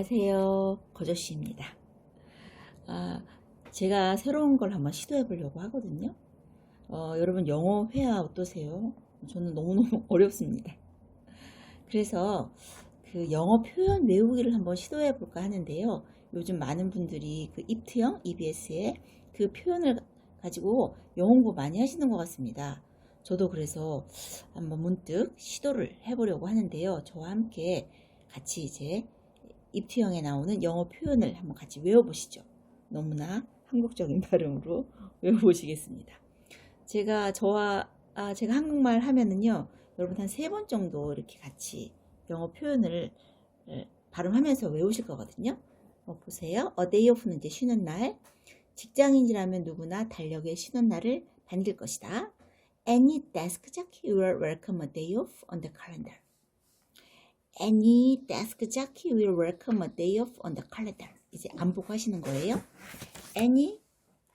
안녕하세요. 거저씨입니다. 아, 제가 새로운 걸 한번 시도해 보려고 하거든요. 어, 여러분 영어 회화 어떠세요? 저는 너무너무 어렵습니다. 그래서 그 영어 표현 외우기를 한번 시도해 볼까 하는데요. 요즘 많은 분들이 그 입트형 EBS의 그 표현을 가지고 영어 공부 많이 하시는 것 같습니다. 저도 그래서 한번 문득 시도를 해보려고 하는데요. 저와 함께 같이 이제 입트형에 나오는 영어 표현을 한번 같이 외워보시죠. 너무나 한국적인 발음으로 외워보시겠습니다. 제가 저와 아, 제가 한국말 하면은요, 여러분 한 세 번 정도 이렇게 같이 영어 표현을 에, 발음하면서 외우실 거거든요. 어, 보세요. A day off는 이제 쉬는 날. 직장인이라면 누구나 달력에 쉬는 날을 반길 것이다. Any desk jockey will welcome a day off on the calendar. Any desk jockey will welcome a day off on the calendar. 이제 안 보고 하시는 거예요. Any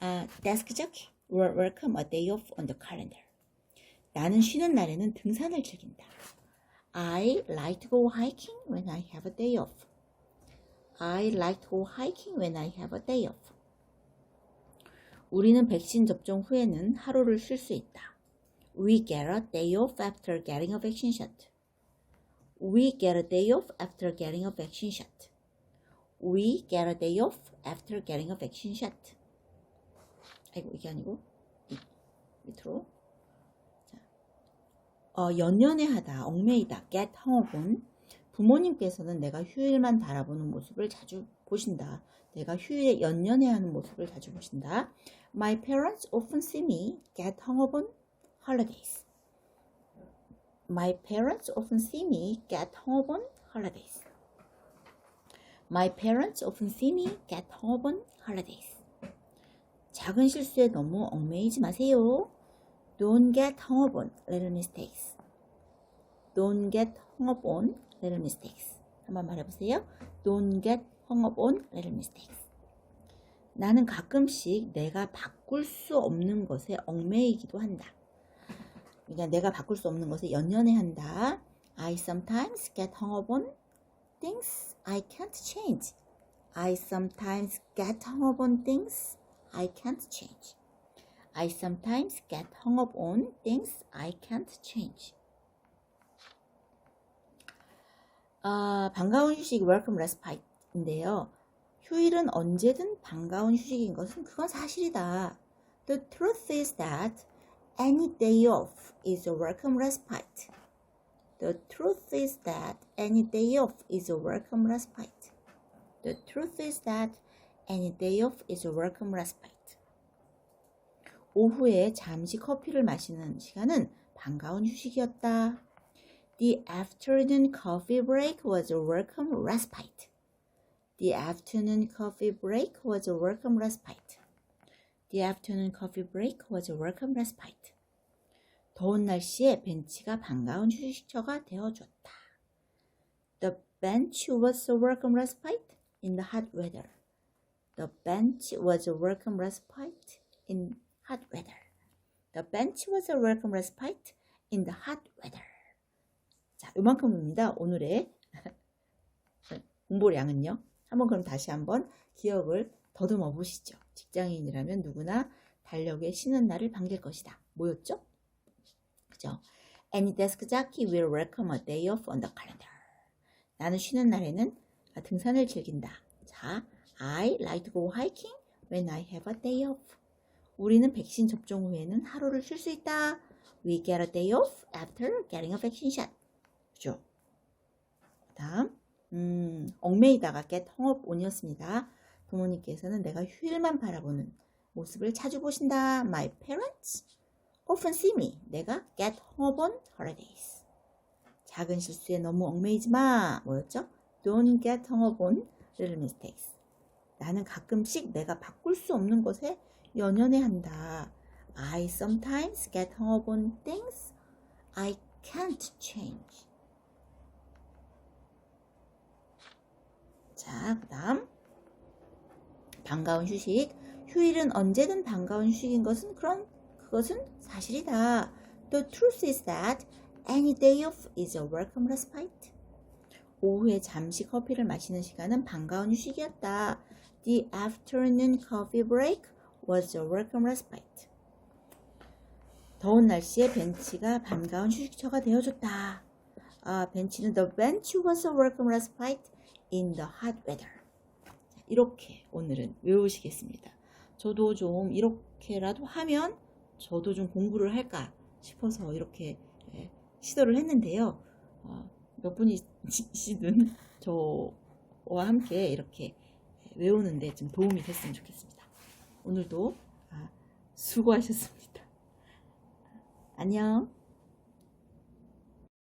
uh, desk jockey will welcome a day off on the calendar. 나는 쉬는 날에는 등산을 즐긴다. I like to go hiking when I have a day off. I like to go hiking when I have a day off. 우리는 백신 접종 후에는 하루를 쉴 수 있다. We get a day off after getting a vaccine shot. We get a day off after getting a vaccine shot. We get a day off after getting a vaccine shot. 아이고 이게 아니고 밑, 밑으로 자, 어, 연연해 하다, 얽매이다, get hung은 부모님께서는 내가 휴일만 바라보는 모습을 자주 보신다. 내가 휴일에 연연해 하는 모습을 자주 보신다. My parents often see me get hung up on holidays. My parents often see me get up on holidays. My parents often see me get up on holidays. 작은 실수에 너무 얽매이지 마세요. Don't get hung up on little mistakes. Don't get hung up on little mistakes. 한번 말해보세요. Don't get hung up on little mistakes. 나는 가끔씩 내가 바꿀 수 없는 것에 얽매이기도 한다. 그러니까 내가 바꿀 수 없는 것에 연연해 한다. I sometimes get hung up on things I can't change. I sometimes get hung up on things I can't change. I sometimes get hung up on things I can't change. 아, 반가운 휴식, welcome respite인데요. 휴일은 언제든 반가운 휴식인 것은 그건 사실이다. The truth is that any day off is a welcome respite. The truth is that any day off is a welcome respite. The truth is that any day off is a welcome respite. 오후에 잠시 커피를 마시는 시간은 반가운 휴식이었다. The afternoon coffee break was a welcome respite. The afternoon coffee break was a welcome respite. The afternoon coffee break was a welcome respite. 더운 날씨에 벤치가 반가운 휴식처가 되어줬다. The bench was a welcome respite in the hot weather. The bench was a welcome respite in hot weather. The bench was a welcome respite in the hot weather. 자, 요만큼입니다. 오늘의 공부량은요. 한번 그럼 다시 한번 기억을 더듬어 보시죠. 직장인이라면 누구나 달력에 쉬는 날을 반길 것이다. 뭐였죠? 그죠? Any desk jockey will welcome a day off on the calendar. 나는 쉬는 날에는 등산을 즐긴다. 자, I like to go hiking when I have a day off. 우리는 백신 접종 후에는 하루를 쉴 수 있다. We get a day off after getting a vaccine shot. 그죠? 다음, 음, 얽매이다가 get hung up on이었습니다. 부모님께서는 내가 휴일만 바라보는 모습을 자주 보신다. My parents often see me. 내가 get up on holidays. 작은 실수에 너무 얽매이지 마. 뭐였죠? Don't get hung on little mistakes. 나는 가끔씩 내가 바꿀 수 없는 것에 연연해 한다. I sometimes get hung up on things I can't change. 자, 그 다음. 반가운 휴식. 휴일은 언제든 반가운 휴식인 것은 그런, 그것은 사실이다. The truth is that any day off is a welcome respite. 오후에 잠시 커피를 마시는 시간은 반가운 휴식이었다. The afternoon coffee break was a welcome respite. 더운 날씨에 벤치가 반가운 휴식처가 되어줬다. 아, 벤치는 the bench was a welcome respite in the hot weather. 자, 이렇게 오늘은 외우시겠습니다. 저도 좀 이렇게라도 하면 저도 좀 공부를 할까 싶어서 이렇게 예, 시도를 했는데요. 어, 몇 분이시든 저와 함께 이렇게 외우는데 좀 도움이 됐으면 좋겠습니다. 오늘도 아, 수고하셨습니다. 안녕.